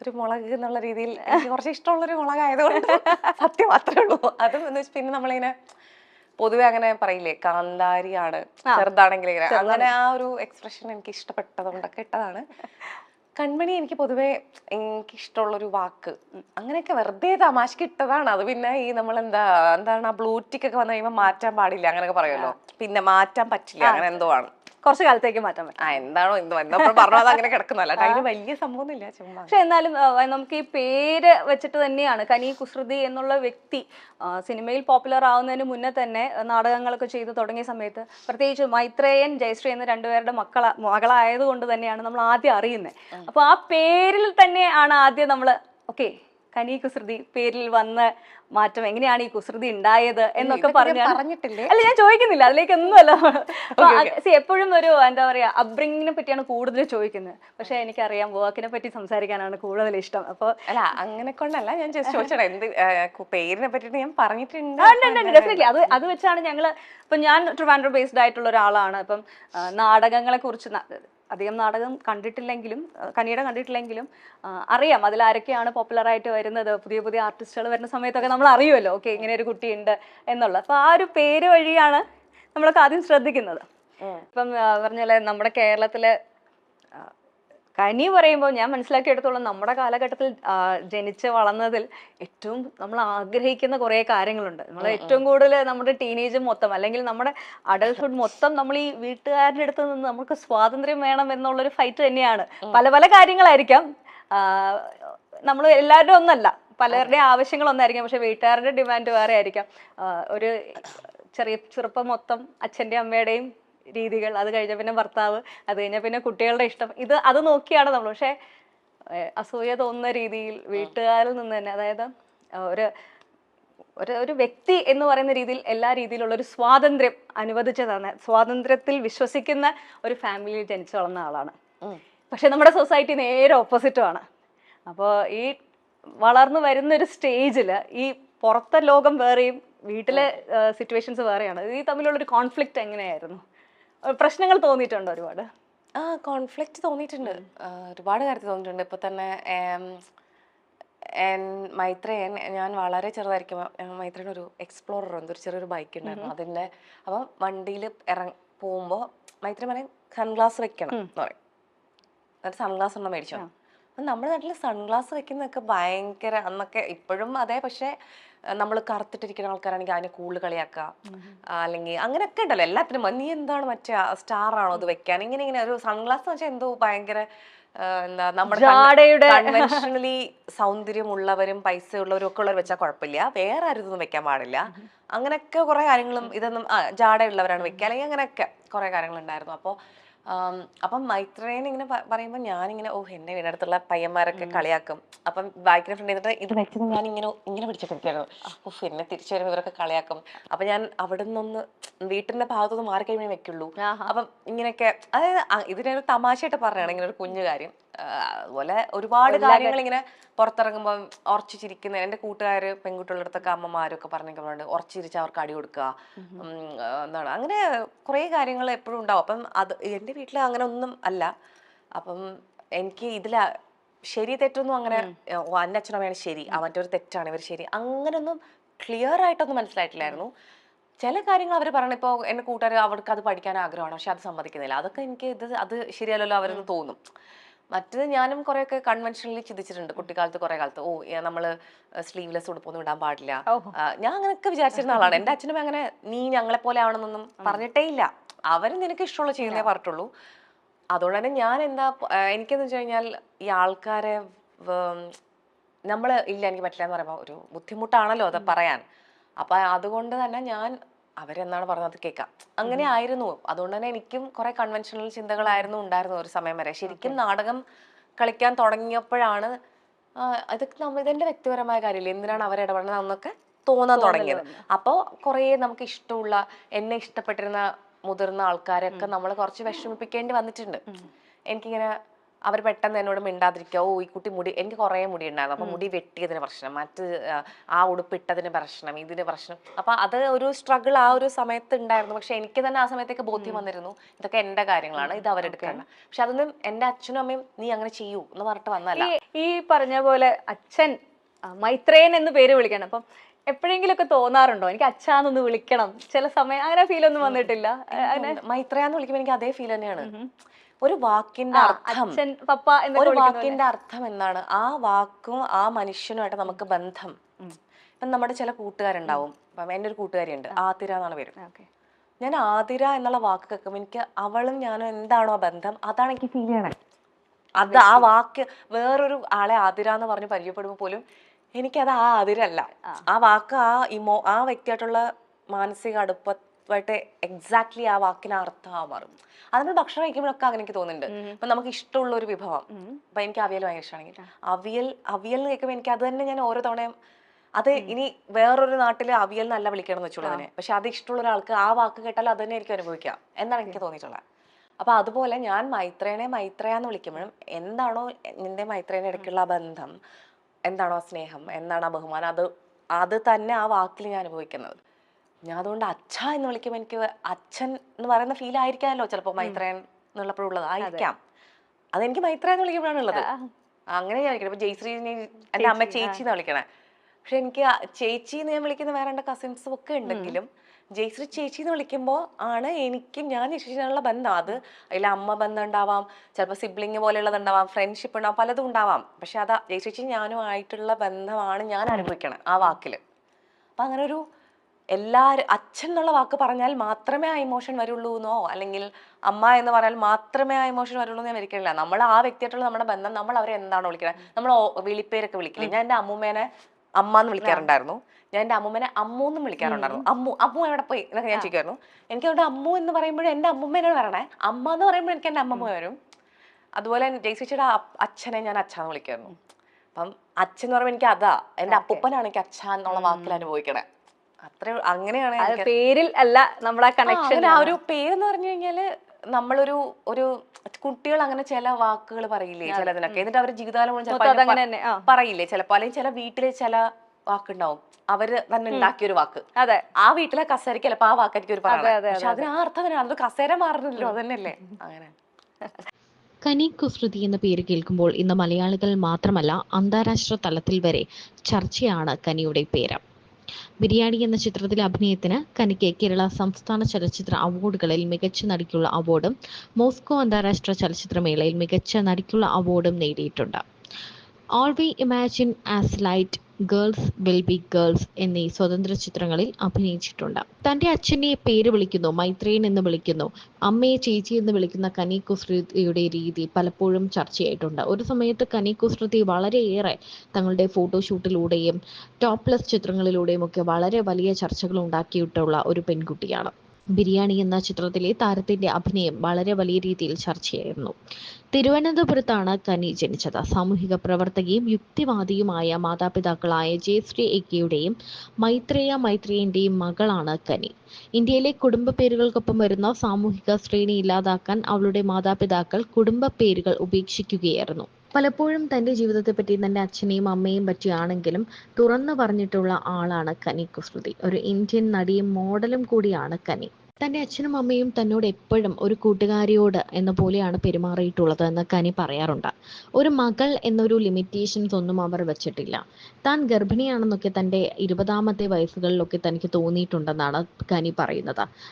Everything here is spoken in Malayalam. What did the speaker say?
ഒരു മുളക് എന്നുള്ള രീതിയിൽ എനിക്ക് കുറച്ച് ഇഷ്ടമുള്ള ഒരു മുളകായതുകൊണ്ട് സത്യം മാത്രമേ ഉള്ളൂ. അതും എന്ന് വെച്ചാൽ പിന്നെ നമ്മളിങ്ങനെ പൊതുവെ അങ്ങനെ പറയില്ലേ കാന്താരിയാണ് ചെറുതാണെങ്കിൽ അങ്ങനെ ആ ഒരു എക്സ്പ്രഷൻ എനിക്ക് ഇഷ്ടപ്പെട്ടതുകൊണ്ടൊക്കെ ഇട്ടതാണ്. കൺമണി എനിക്ക് പൊതുവെ എനിക്ക് ഇഷ്ടമുള്ളൊരു വാക്ക്. അങ്ങനെയൊക്കെ വെറുതെ തമാശക്ക് ഇട്ടതാണ്. അത് പിന്നെ ഈ നമ്മൾ എന്താ എന്താണ് ആ ബ്ലൂറ്റിക് ഒക്കെ വന്നു കഴിയുമ്പോൾ മാറ്റാൻ പാടില്ല അങ്ങനെയൊക്കെ പറയുമല്ലോ. പിന്നെ മാറ്റാൻ പറ്റില്ല അങ്ങനെ എന്തോ ആണ്. കുറച്ച് കാലത്തേക്ക് മാറ്റാൻ പറ്റും. എന്താണോ എന്തോ എന്താ പറഞ്ഞത് അങ്ങനെ കിടക്കുന്നല്ല അതിന് വലിയ സംഭവമൊന്നുമില്ല ചുമ്മാ. പക്ഷെ എന്നാലും നമുക്ക് ഈ പേര് വെച്ചിട്ട് തന്നെയാണ് കനി കുസൃതി എന്നുള്ള വ്യക്തി സിനിമയിൽ പോപ്പുലർ ആവുന്നതിന് മുന്നേ തന്നെ നാടകങ്ങളൊക്കെ ചെയ്തു തുടങ്ങിയ സമയത്ത് പ്രത്യേകിച്ച് മൈത്രേയൻ ജയശ്രീ എന്ന രണ്ടുപേരുടെ മക്കള മകളായത് കൊണ്ട് തന്നെയാണ് നമ്മൾ ആദ്യം അറിയുന്നത്. അപ്പൊ ആ പേരിൽ തന്നെയാണ് ആദ്യം നമ്മൾ ഓക്കെ കനി കുസൃതി പേരിൽ വന്ന മാറ്റം എങ്ങനെയാണ് ഈ കുസൃതി ഉണ്ടായത് എന്നൊക്കെ പറഞ്ഞു പറഞ്ഞിട്ടില്ലേ? അല്ല ഞാൻ ചോദിക്കുന്നില്ല. അതിലേക്ക് ഒന്നുമല്ല സി എപ്പോഴും ഒരു എന്താ പറയാ അബ്രിങ്ങിനെ പറ്റിയാണ് കൂടുതൽ ചോദിക്കുന്നത്. പക്ഷെ എനിക്കറിയാം വർക്കിനെ പറ്റി സംസാരിക്കാനാണ് കൂടുതൽ ഇഷ്ടം. അപ്പൊ അല്ല അങ്ങനെ കൊണ്ടല്ല. ഞാൻ ജസ്റ്റ് ചോദിച്ചോട്ടെ എന്ത് പേരിനെ പറ്റി ഞാൻ പറഞ്ഞിട്ടുണ്ട്. ഡെഫിനറ്റ്ലി അത് അത് വെച്ചാണ് ഞങ്ങൾ ഇപ്പൊ ഞാൻ ട്രിവാൻഡ്രോ ബേസ്ഡ് ആയിട്ടുള്ള ഒരാളാണ്. ഇപ്പം നാടകങ്ങളെ കുറിച്ച് അധികം നാടകം കണ്ടിട്ടില്ലെങ്കിലും കനിയുടെ കണ്ടിട്ടില്ലെങ്കിലും അറിയാം അതിൽ ആരൊക്കെയാണ് പോപ്പുലറായിട്ട് വരുന്നത്. പുതിയ പുതിയ ആർട്ടിസ്റ്റുകൾ വരുന്ന സമയത്തൊക്കെ നമ്മൾ അറിയുമല്ലോ ഓക്കെ ഇങ്ങനെ ഒരു കുട്ടിയുണ്ട് എന്നുള്ളത് അപ്പൊ ആ ഒരു പേര് വഴിയാണ് നമ്മളൊക്കെ ആദ്യം ശ്രദ്ധിക്കുന്നത്. ഇപ്പം പറഞ്ഞ പോലെ നമ്മുടെ കേരളത്തിലെ കനി പറയുമ്പോൾ ഞാൻ മനസ്സിലാക്കിയെടുത്തോളം നമ്മുടെ കാലഘട്ടത്തിൽ ജനിച്ച് വളർന്നതിൽ ഏറ്റവും നമ്മൾ ആഗ്രഹിക്കുന്ന കുറേ കാര്യങ്ങളുണ്ട്. നമ്മൾ ഏറ്റവും കൂടുതൽ നമ്മുടെ ടീനേജ് മൊത്തം അല്ലെങ്കിൽ നമ്മുടെ അഡൽട്ട്ഹുഡ് മൊത്തം നമ്മൾ ഈ വീട്ടുകാരുടെ അടുത്ത് നിന്ന് നമുക്ക് സ്വാതന്ത്ര്യം വേണം എന്നുള്ളൊരു ഫൈറ്റ് തന്നെയാണ്. പല പല കാര്യങ്ങളായിരിക്കാം. നമ്മൾ എല്ലാവരുടെ ഒന്നല്ല. പലരുടെ ആവശ്യങ്ങൾ ഒന്നായിരിക്കാം. പക്ഷെ വീട്ടുകാരുടെ ഡിമാൻഡ് വേറെ ആയിരിക്കാം. ഒരു ചെറിയ ചെറുപ്പം മൊത്തം അച്ഛന്റെ അമ്മയുടെയും രീതികൾ അത് കഴിഞ്ഞ പിന്നെ ഭർത്താവ് അത് കഴിഞ്ഞ പിന്നെ കുട്ടികളുടെ ഇഷ്ടം. ഇത് അത് നോക്കിയാണ് നമ്മൾ. പക്ഷേ അസൂയ തോന്നുന്ന രീതിയിൽ വീട്ടുകാരിൽ നിന്ന് തന്നെ അതായത് ഒരു ഒരു ഒരു വ്യക്തി എന്ന് പറയുന്ന രീതിയിൽ എല്ലാ രീതിയിലുള്ള ഒരു സ്വാതന്ത്ര്യം അനുവദിച്ചതാണ്. സ്വാതന്ത്ര്യത്തിൽ വിശ്വസിക്കുന്ന ഒരു ഫാമിലിയിൽ ജനിച്ചു വളർന്ന ആളാണ്. പക്ഷെ നമ്മുടെ സൊസൈറ്റി നേരെ ഓപ്പോസിറ്റുമാണ് അപ്പോൾ ഈ വളർന്നു വരുന്ന ഒരു സ്റ്റേജിൽ ഈ പുറത്തെ ലോകം വേറെയും വീട്ടിലെ സിറ്റുവേഷൻസ് വേറെയാണ്. ഈ തമ്മിലുള്ള ഒരു കോൺഫ്ലിക്റ്റ് എങ്ങനെയായിരുന്നു? പ്രശ്നങ്ങൾ തോന്നിയിട്ടുണ്ട് ഒരുപാട്? ആ കോൺഫ്ലിക്റ്റ് തോന്നിയിട്ടുണ്ട്. ഒരുപാട് കാര്യത്തിൽ തോന്നിയിട്ടുണ്ട്. ഇപ്പൊ തന്നെ മൈത്രയൻ ഞാൻ വളരെ ചെറുതായിരിക്കും മൈത്രേൻ ഒരു എക്സ്പ്ലോറർ ഉണ്ട്. ഒരു ചെറിയൊരു ബൈക്ക് ഉണ്ടായിരുന്നു. അതിന്റെ അപ്പം വണ്ടിയിൽ ഇറങ്ങ പോകുമ്പോൾ മൈത്രൻ പറയും സൺഗ്ലാസ് വെക്കണം എന്ന് പറയും. എന്നിട്ട് സൺഗ്ലാസ് ഒന്നും മേടിച്ചോ. നമ്മുടെ നാട്ടിൽ സൺഗ്ലാസ് വെക്കുന്നതൊക്കെ ഭയങ്കര അന്നൊക്കെ ഇപ്പോഴും അതെ. പക്ഷേ നമ്മൾ കറുത്തിട്ടിരിക്കുന്ന ആൾക്കാരാണെങ്കിൽ അതിനെ കൂടുതൽ കളിയാക്കുക അല്ലെങ്കിൽ അങ്ങനെയൊക്കെ ഉണ്ടല്ലോ എല്ലാത്തിനും നീ എന്താണ് മറ്റേ സ്റ്റാർ ആണോ അത് വെക്കാൻ? ഇങ്ങനെ ഇങ്ങനെ ഒരു സൺഗ്ലാസ് എന്ന് വെച്ചാൽ എന്തോ ഭയങ്കര എന്താ നമ്മുടെ കൺവെൻഷണലി സൗന്ദര്യമുള്ളവരും പൈസ ഉള്ളവരും ഒക്കെ ഉള്ളവർ വെച്ചാൽ കുഴപ്പമില്ല വേറെ ആരും വെക്കാൻ പാടില്ല. അങ്ങനെയൊക്കെ കുറെ കാര്യങ്ങളും ഇതൊന്നും ജാടയുള്ളവരാണ് വെക്കുക അല്ലെങ്കിൽ അങ്ങനെയൊക്കെ കുറെ കാര്യങ്ങളുണ്ടായിരുന്നു. അപ്പോൾ അപ്പം മൈത്രേൻ ഇങ്ങനെ പറയുമ്പോൾ ഞാനിങ്ങനെ ഓ എന്റെ വീടിനടുത്തുള്ള പയ്യന്മാരൊക്കെ കളിയാക്കും. അപ്പം ബാക്കിന് ഫ്രണ്ട് ചെയ്തിട്ട് ഇത് വെച്ചത് ഞാൻ ഇങ്ങനെ ഇങ്ങനെ പിടിച്ചിട്ടിരിക്കുകയായിരുന്നു ഓ എന്നെ തിരിച്ചു വരുമ്പോൾ ഇവരൊക്കെ കളിയാക്കും. അപ്പം ഞാൻ അവിടെ നിന്നൊന്ന് വീട്ടിന്റെ ഭാഗത്തുനിന്ന് മാറി കഴിയുമ്പോൾ വെക്കുള്ളൂ അപ്പം ഇങ്ങനെയൊക്കെ അതായത് ഇതിനൊരു തമാശയായിട്ട് പറഞ്ഞാണ് ഇങ്ങനെ ഒരു കുഞ്ഞു കാര്യം. അതുപോലെ ഒരുപാട് കാര്യങ്ങൾ ഇങ്ങനെ പുറത്തിറങ്ങുമ്പോൾ ഉറച്ചു ചിരിക്കുന്ന എന്റെ കൂട്ടുകാർ പെൺകുട്ടികളുടെ അമ്മമാരൊക്കെ പറഞ്ഞിട്ടുണ്ട് ഉറച്ചിരിച്ച് അവർക്ക് അടി കൊടുക്കുക. എന്താണ്? അങ്ങനെ കുറേ കാര്യങ്ങൾ എപ്പോഴും ഉണ്ടാവും. അപ്പം അത് എന്റെ വീട്ടിൽ അങ്ങനെ ഒന്നും അല്ല. അപ്പം എനിക്ക് ഇതില ശരി തെറ്റൊന്നും അങ്ങനെ എന്റെ അച്ഛനമ്മയാണ് ശരി. അവന്റെ ഒരു തെറ്റാണ് ഇവർ ശരി. അങ്ങനൊന്നും ക്ലിയർ ആയിട്ടൊന്നും മനസ്സിലായിട്ടില്ലായിരുന്നു. ചില കാര്യങ്ങൾ അവർ പറഞ്ഞു ഇപ്പോൾ എന്റെ കൂട്ടുകാർ അവർക്ക് അത് പഠിക്കാൻ ആഗ്രഹമാണ് പക്ഷെ അത് സമ്മതിക്കുന്നില്ല. അതൊക്കെ എനിക്ക് ഇത് അത് ശരിയല്ലല്ലോ അവരെന്ന് തോന്നും. മറ്റത് ഞാനും കുറെയൊക്കെ കൺവെൻഷനലി ചിന്തിച്ചിട്ടുണ്ട്. കുട്ടിക്കാലത്ത് കുറെ കാലത്ത് ഓ നമ്മൾ സ്ലീവ്ലെസ് ഉടുപ്പൊന്നും ഇടാൻ പാടില്ല. ഞാൻ അങ്ങനെയൊക്കെ വിചാരിച്ചിരുന്ന ആളാണ്. എന്റെ അച്ഛനും അങ്ങനെ നീ ഞങ്ങളെ പോലെ ആവണമെന്നൊന്നും പറഞ്ഞിട്ടേ ഇല്ല. അവരും നിനക്ക് ഇഷ്ടമുള്ള ചെയ്യുന്നേ പറഞ്ഞിട്ടുള്ളൂ. അതുകൊണ്ട് തന്നെ ഞാൻ എന്താ എനിക്കെന്ന് വെച്ച് കഴിഞ്ഞാൽ ഈ ആൾക്കാരെ നമ്മൾ ഇല്ല എനിക്ക് പറ്റില്ല എന്ന് പറയുമ്പോൾ ഒരു ബുദ്ധിമുട്ടാണല്ലോ അത് പറയാൻ. അപ്പൊ അതുകൊണ്ട് തന്നെ ഞാൻ അവരെന്താണ് പറഞ്ഞത് കേൾക്കാം അങ്ങനെ ആയിരുന്നു. അതുകൊണ്ട് തന്നെ എനിക്കും കുറെ കൺവെൻഷണൽ ചിന്തകളായിരുന്നു ഉണ്ടായിരുന്നു ഒരു സമയം വരെ. ശരിക്കും നാടകം കളിക്കാൻ തുടങ്ങിയപ്പോഴാണ് ഇതൊക്കെ നമ്മ ഇതെന്റെ വ്യക്തിപരമായ കാര്യമില്ല? എന്തിനാണ് അവരിടപെടുന്നത് എന്നൊക്കെ തോന്നാൻ തുടങ്ങിയത്. അപ്പോൾ കുറേ നമുക്ക് ഇഷ്ടമുള്ള എന്നെ ഇഷ്ടപ്പെട്ടിരുന്ന മുതിർന്ന ആൾക്കാരെയൊക്കെ നമ്മൾ കുറച്ച് വിഷമിപ്പിക്കേണ്ടി വന്നിട്ടുണ്ട്. എനിക്കിങ്ങനെ അവർ പെട്ടെന്ന് എന്നോട് മിണ്ടാതിരിക്കുക ഓ ഈ കുട്ടി മുടി എനിക്ക് കുറേ മുടി ഉണ്ടായിരുന്നു അപ്പം മുടി വെട്ടിയതിന് പ്രശ്നം മറ്റ് ആ, ഉടുപ്പിട്ടതിന് പ്രശ്നം ഇതിന് പ്രശ്നം. അപ്പം അത് ഒരു സ്ട്രഗിൾ ആ ഒരു സമയത്ത് ഉണ്ടായിരുന്നു. പക്ഷെ എനിക്ക് തന്നെ ആ സമയത്തേക്ക് ബോധ്യം വന്നിരുന്നു ഇതൊക്കെ എന്റെ കാര്യങ്ങളാണ് ഇത് അവരെടുക്കണം പക്ഷെ അതൊന്നും എന്റെ അച്ഛനും അമ്മയും നീ അങ്ങനെ ചെയ്യൂ എന്ന് പറഞ്ഞിട്ട് വന്നല്ല ഈ പറഞ്ഞ പോലെ അച്ഛൻ മൈത്രേൻ മൈത്രേയൻ എന്ന് പേര് വിളിക്കണം. അപ്പം എപ്പോഴെങ്കിലൊക്കെ തോന്നാറുണ്ടോ? എനിക്ക് അച്ഛാന്നൊന്ന് വിളിക്കണം. ചില സമയം അങ്ങനെ ഫീൽ ഒന്നും വന്നിട്ടില്ല. മൈത്രയാന്ന് വിളിക്കുമ്പോൾ എനിക്ക് അതേ ഫീൽ തന്നെയാണ്. ഒരു വാക്കിന്റെ അർത്ഥം. പപ്പ ഒരു വാക്കിന്റെ അർത്ഥം എന്താണ് ആ വാക്കും ആ മനുഷ്യനുമായിട്ട് നമുക്ക് ബന്ധം. ഇപ്പം നമ്മുടെ ചില കൂട്ടുകാരുണ്ടാവും. ഇപ്പം എന്റെ ഒരു കൂട്ടുകാരിയുണ്ട്. ആതിര എന്നാണ് പേര്. ഞാൻ ആതിര എന്നുള്ള വാക്ക് കേൾക്കുമ്പോൾ എനിക്ക് അവളും ഞാനും എന്താണോ ആ ബന്ധം അതാണ് എനിക്ക് ഫീൽ ചെയ്യണേ. അത് ആ വാക്ക് വേറൊരു ആളെ ആതിര എന്ന് പറഞ്ഞ് പരിചയപ്പെടുമ്പോൾ പോലും എനിക്കത് ആ ആതിരല്ല ആ. വാക്ക് ആ ഇമോ ആ വ്യക്തിയായിട്ടുള്ള മാനസിക അടുപ്പമായിട്ട് എക്സാക്ട്ലി ആ വാക്കിന് അർത്ഥമാ മാറും. നമ്മൾ ഭക്ഷണം കഴിക്കുമ്പോഴൊക്കെ അങ്ങനെ എനിക്ക് തോന്നുന്നുണ്ട്. അപ്പൊ നമുക്ക് ഇഷ്ടമുള്ള ഒരു വിഭവം. അപ്പൊ എനിക്ക് അവിയൽ ഭയങ്കര ഇഷ്ടമാണെങ്കിൽ അവിയൽ അവിയൽ എന്ന് കേൾക്കുമ്പോൾ എനിക്ക് അത് തന്നെ ഞാൻ ഓരോ തവണയും അത് ഇനി വേറൊരു നാട്ടിൽ അവിയൽ നല്ല വിളിക്കണം എന്ന് വെച്ചോളൂ അതിനെ പക്ഷെ അത് ഇഷ്ടമുള്ള ഒരാൾക്ക് ആ വാക്ക് കേട്ടാൽ അത് തന്നെ എനിക്ക് അനുഭവിക്കാം. എന്നാണ് എനിക്ക് തോന്നിയിട്ടുള്ളത്. അപ്പൊ അതുപോലെ ഞാൻ മൈത്രേനെ മൈത്രയാന്ന് വിളിക്കുമ്പോഴും എന്താണോ നിന്റെ മൈത്രേനെ ഇടയ്ക്കുള്ള ബന്ധം എന്താണോ സ്നേഹം എന്താണോ ബഹുമാനം അത് അത് തന്നെ ആ വാക്കിൽ ഞാൻ അനുഭവിക്കുന്നത്. ഞാൻ അതുകൊണ്ട് അച്ഛ എന്ന് വിളിക്കുമ്പോൾ എനിക്ക് അച്ഛൻ എന്ന് പറയുന്ന ഫീൽ ആയിരിക്കാമല്ലോ. ചിലപ്പോൾ മൈത്രേൻ എന്നുള്ളപ്പോഴുള്ളത് ആയിരിക്കാം. അതെനിക്ക് മൈത്രേൻ എന്ന് വിളിക്കുമ്പോഴാണ് ഉള്ളത്. അങ്ങനെ ഞാൻ വിളിക്കണം. ഇപ്പൊ ജയശ്രീ എന്റെ അമ്മ ചേച്ചി എന്ന് വിളിക്കണേ. പക്ഷെ എനിക്ക് ചേച്ചി എന്ന് ഞാൻ വിളിക്കുന്ന വേറെ രണ്ട് കസിൻസും ഒക്കെ ഉണ്ടെങ്കിലും ജയശ്രീ ചേച്ചി എന്ന് വിളിക്കുമ്പോൾ ആണ് എനിക്കും ഞാൻ ജയശ്രീനുള്ള ബന്ധം. അത് അതിൽ അമ്മ ബന്ധം ഉണ്ടാവാം. ചിലപ്പോൾ സിബ്ലിങ് പോലെയുള്ളത് ഉണ്ടാവാം. ഫ്രണ്ട്ഷിപ്പ് ഉണ്ടാവാം. പലതും ഉണ്ടാവാം. പക്ഷെ അതാ ജയശ്രീ ഞാനും ആയിട്ടുള്ള ബന്ധമാണ് ഞാൻ അനുഭവിക്കണം ആ വാക്കിൽ അപ്പം അങ്ങനെ ഒരു എല്ലാവരും അച്ഛൻ എന്നുള്ള വാക്ക് പറഞ്ഞാൽ മാത്രമേ ആ ഇമോഷൻ വരുള്ളൂ എന്നോ? അല്ലെങ്കിൽ അമ്മ എന്ന് പറഞ്ഞാൽ മാത്രമേ ആ ഇമോഷൻ വരുള്ളൂ എന്ന് ഞാൻ ഒരിക്കലില്ല നമ്മൾ ആ വ്യക്തിയായിട്ടുള്ള നമ്മുടെ ബന്ധം നമ്മൾ അവരെ എന്താണ് വിളിക്കുന്നത് നമ്മൾ വിളിപ്പേരൊക്കെ വിളിക്കില്ല? ഞാൻ എന്റെ അമ്മൂമ്മേനെ അമ്മ എന്ന് വിളിക്കാറുണ്ടായിരുന്നു. ഞാൻ എന്റെ അമ്മൂമ്മനെ അമ്മു എന്നും വിളിക്കാറുണ്ടായിരുന്നു അമ്മു അമ്മു എവിടെ പോയി? എന്നൊക്കെ ഞാൻ ചോദിക്കുമായിരുന്നു. എനിക്ക് അതുകൊണ്ട് അമ്മു എന്ന് പറയുമ്പോഴും എന്റെ അമ്മൂമ്മേനാണ് വരണേ. അമ്മ എന്ന് പറയുമ്പോൾ എനിക്ക് എന്റെ അമ്മമ്മ വരും. അതുപോലെ ജയ്സിച്ചിയുടെ അച്ഛനെ ഞാൻ അച്ഛാന്ന് വിളിക്കായിരുന്നു. അപ്പം അച്ഛൻ എന്ന് പറയുമ്പോൾ എനിക്ക് അതാ. എന്റെ അപ്പൂപ്പനാണ് എനിക്ക് അച്ഛ എന്നുള്ള വാക്കിൽ അനുഭവിക്കണേ. അത്ര അങ്ങനെയാണ് പേരിൽ അല്ല നമ്മുടെ ആ, കണക്ഷൻ അങ്ങനെ ആ ഒരു പേരെന്ന് പറഞ്ഞു കഴിഞ്ഞാൽ നമ്മളൊരു ഒരു കുട്ടികൾ അങ്ങനെ ചില വാക്കുകൾ പറയില്ലേ ചിലതിനൊക്കെ. എന്നിട്ട് അവർ ജീവിതകാലം മുഴുവൻ ചിലപ്പോ അതങ്ങനെ പ- തന്നെ ആ. പറയില്ലേ? ചിലപ്പോ അല്ലെങ്കിൽ ചില വീട്ടിലെ ചില വാക്കുണ്ടാവും. അവർ തന്നെ ഉണ്ടാക്കിയ ഒരു വാക്ക്. അതെ. ആ വീട്ടിലെ കസേരക്ക് ചിലപ്പോ ആ വാക്കായിരിക്കും ഒരു അതെ, അതെ, പറയുന്നത് പക്ഷെ അതിന് ആ അർത്ഥം തന്നെയാണ്. അത് കസേര മാറുന്നില്ലല്ലോ അതന്നെയല്ലേ? അങ്ങനെ. കനി കുസൃതി എന്ന പേര് കേൾക്കുമ്പോൾ ഇന്ന് മലയാളികൾ മാത്രമല്ല അന്താരാഷ്ട്ര തലത്തിൽ വരെ ചർച്ചയാണ് കനിയുടെ പേര്. ബിരിയാണി എന്ന ചിത്രത്തിലെ അഭിനയത്തിന് കനിക്ക് കേരള സംസ്ഥാന ചലച്ചിത്ര അവാർഡുകളിൽ മികച്ച നടിക്കുള്ള അവാർഡും മോസ്കോ അന്താരാഷ്ട്ര ചലച്ചിത്രമേളയിൽ മികച്ച നടിക്കുള്ള അവാർഡും നേടിയിട്ടുണ്ട്. All we imagine as light girls will be girls എന്നീ സ്വതന്ത്ര ചിത്രങ്ങളിൽ അഭിനയിച്ചിട്ടുണ്ട്. തന്റെ അച്ഛനെ പേര് വിളിക്കുന്നു മൈത്രേയൻ എന്ന് വിളിക്കുന്നു അമ്മയെ ചേച്ചി എന്ന് വിളിക്കുന്ന കനി കുസൃതിയുടെ രീതി പലപ്പോഴും ചർച്ചയായിട്ടുണ്ട്. ഒരു സമയത്ത് കനി കുസൃതി വളരെയേറെ തങ്ങളുടെ ഫോട്ടോഷൂട്ടിലൂടെയും ടോപ്ലെസ് ചിത്രങ്ങളിലൂടെയും ഒക്കെ വളരെ വലിയ ചർച്ചകൾ ഉണ്ടാക്കിയിട്ടുള്ള ഒരു പെൺകുട്ടിയാണ്. ബിരിയാണി എന്ന ചിത്രത്തിലെ താരത്തിന്റെ അഭിനയം വളരെ വലിയ രീതിയിൽ ചർച്ചയായിരുന്നു. തിരുവനന്തപുരത്താണ് കനി ജനിച്ചത്. സാമൂഹിക പ്രവർത്തകയും യുക്തിവാദിയുമായ മാതാപിതാക്കളായ ജയശ്രീ എക്കയുടെയും മൈത്രേയ മൈത്രേയന്റെയും മകളാണ് കനി. ഇന്ത്യയിലെ കുടുംബ പേരുകൾക്കൊപ്പം വരുന്ന സാമൂഹിക ശ്രേണി ഇല്ലാതാക്കാൻ അവളുടെ മാതാപിതാക്കൾ കുടുംബ പേരുകൾ ഉപേക്ഷിക്കുകയായിരുന്നു. പലപ്പോഴും തന്റെ ജീവിതത്തെപ്പറ്റി തന്റെ അച്ഛനെയും അമ്മയെയും പറ്റിയാണെങ്കിലും തുറന്നു പറഞ്ഞിട്ടുള്ള ആളാണ് കനി കുസൃതി. ഒരു ഇന്ത്യൻ നടിയും മോഡലും കൂടിയാണ് കനി. തന്റെ അച്ഛനും അമ്മയും തന്നോട് എപ്പോഴും ഒരു കൂട്ടുകാരിയോട് എന്ന പോലെയാണ് പെരുമാറിയിട്ടുള്ളത് എന്ന് കനി പറയാറുണ്ട്. ഒരു മകൾ എന്നൊരു ലിമിറ്റേഷൻസ് ഒന്നും അവർ വെച്ചിട്ടില്ല. താൻ ഗർഭിണിയാണെന്നൊക്കെ തന്റെ ഇരുപതാമത്തെ വയസ്സുകളിലൊക്കെ തനിക്ക് തോന്നിയിട്ടുണ്ടെന്നാണ് കനി പറയുന്നത്.